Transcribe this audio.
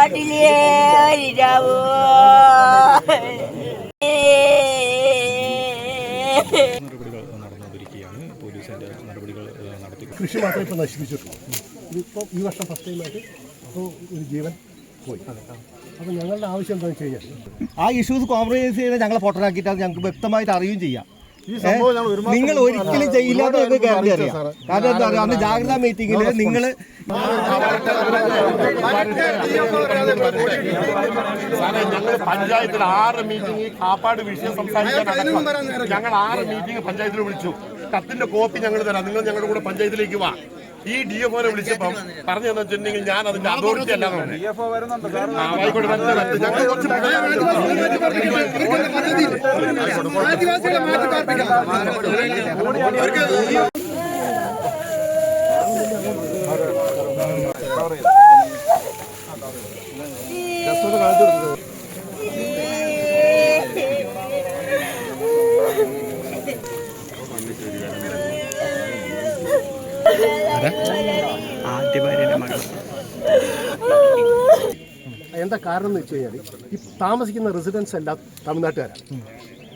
നാട്ടിലേ ഇരാവോ നടപടികൾ നടന്നുകൊണ്ടിരിക്കുകയാണ്. പോലീസിന്റെ നടപടികൾ നടത്തി. കൃഷി മാത്രമേ ഇപ്പോൾ നശിപ്പിച്ചിട്ടുള്ളൂ. ഇപ്പോൾ ഈ വർഷം ഫസ്റ്റ് ടൈമായിട്ട് അപ്പോൾ ഒരു ജീവൻ പോയി. അപ്പോൾ ഞങ്ങളുടെ ആവശ്യം എന്താണെന്ന് വെച്ച് കഴിഞ്ഞാൽ ആ ഇഷ്യൂസ് കോംപ്രമൈസ് ചെയ്ത് ഞങ്ങളെ പൊട്ടനാക്കിയിട്ട് ഞങ്ങൾക്ക് വ്യക്തമായിട്ട് അറിയുകയും ചെയ്യാം. ഈ സംഭവം ഞങ്ങൾ ഒരു നിങ്ങൾ ഒരിക്കലും ചെയ്യില്ലാത്ത കാര്യം അറിയാം. കാരണം എന്താ പറയുക അന്ന് ജാഗ്രതാ മീറ്റിംഗിൽ നിങ്ങൾ സാറേ ഞങ്ങൾ പഞ്ചായത്തിൽ ആറ് മീറ്റിംഗ് കാപ്പാട് വിഷയം സംസാരിക്കാൻ ഞങ്ങൾ ആറ് മീറ്റിംഗ് പഞ്ചായത്തിൽ വിളിച്ചു. കത്തിന്റെ കോപ്പി ഞങ്ങൾ തരാം. നിങ്ങൾ ഞങ്ങളുടെ കൂടെ പഞ്ചായത്തിലേക്ക് വാ. ഈ ഡി എഫ് ഒനെ വിളിച്ചപ്പം പറഞ്ഞു തന്നെ വെച്ചിട്ടുണ്ടെങ്കിൽ ഞാൻ അതിന്റെ അതോറിറ്റി അല്ലാതെ എന്താ കാരണം എന്ന് വെച്ച് കഴിഞ്ഞാൽ ഈ താമസിക്കുന്ന റെസിഡൻസ് എല്ലാം തമിഴ്നാട്ടുകാരാണ്.